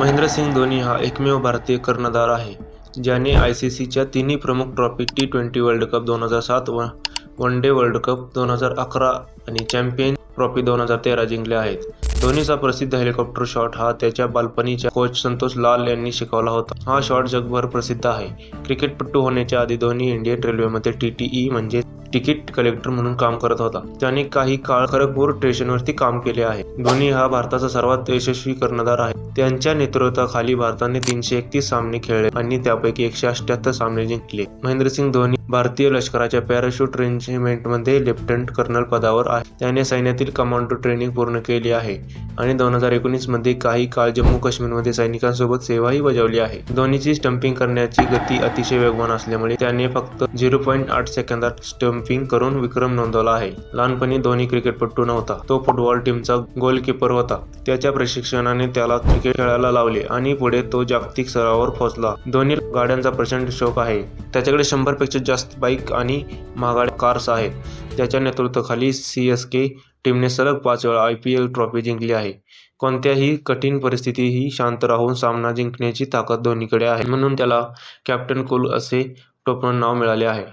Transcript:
महेंद्रसिंग धोनी हा एकमेव भारतीय कर्णधार आहे ज्याने आय सी सीच्या तिन्ही प्रमुख trophy T twenty world cup दोन हजार सात व वन डे वर्ल्ड कप दोन हजार अकरा आणि चॅम्पियन ट्रॉफी दोन हजार तेरा जिंकल्या आहेत. धोनीचा प्रसिद्ध हेलिकॉप्टर शॉट हा त्याच्या बालपणीच्या कोच संतोष लाल यांनी शिकवला होता. हा शॉट जगभर प्रसिद्ध आहे. क्रिकेटपटू होण्याच्या आधी धोनी इंडियन रेल्वेमध्ये टी टी ई म्हणजे तिकीट कलेक्टर म्हणून काम करत होता. त्याने काही काळ खरगपूर स्टेशनवरती काम केले आहे. धोनी हा भारताचा सर्वात यशस्वी कर्णधार आहे. त्यांच्या नेतृत्वाखाली भारताने तीनशे एकतीस सामने खेळले आणि त्यापैकी एकशे अठ्याहत्तर सामने जिंकले. महेंद्रसिंग धोनी भारतीय लष्कराच्या पॅराशूट रेजिमेंटमध्ये लेफ्टनंट कर्नल पदावर आहे. त्याने सैन्यातील कमांडो ट्रेनिंग पूर्ण केली आहे आणि दोन हजार एकोणीसमध्ये काही काळ जम्मू काश्मीरमध्ये सैनिकांसोबत सेवाही बजावली आहे. धोनीची स्टंपिंग करण्याची गती अतिशय वेगवान असल्यामुळे त्याने फक्त झिरो पॉईंट आठ सेकंदात स्टम्पिंग करून विक्रम नोंदवला आहे. लहानपणी धोनी क्रिकेटपटू नव्हता. तो फुटबॉल टीमचा गोलकीपर होता. त्याच्या प्रशिक्षणाने त्याला क्रिकेट खेळायला लावले आणि पुढे तो जागतिक स्तरावर पोहोचला. धोनी गाड्यांचा प्रचंड शौक आहे. त्याच्याकडे शंभरपेक्षा जास्त बाईक आणि महागाड्या कार्स आहेत. त्याच्या नेतृत्वाखाली सी एस के टीमने सलग पाच वेळा आय पी एल ट्रॉफी जिंकली आहे. कोणत्याही कठीण परिस्थितीही शांत राहून सामना जिंकण्याची ताकद धोनीकडे आहे. म्हणून त्याला कॅप्टन कुल असे टोपण नाव मिळाले आहे.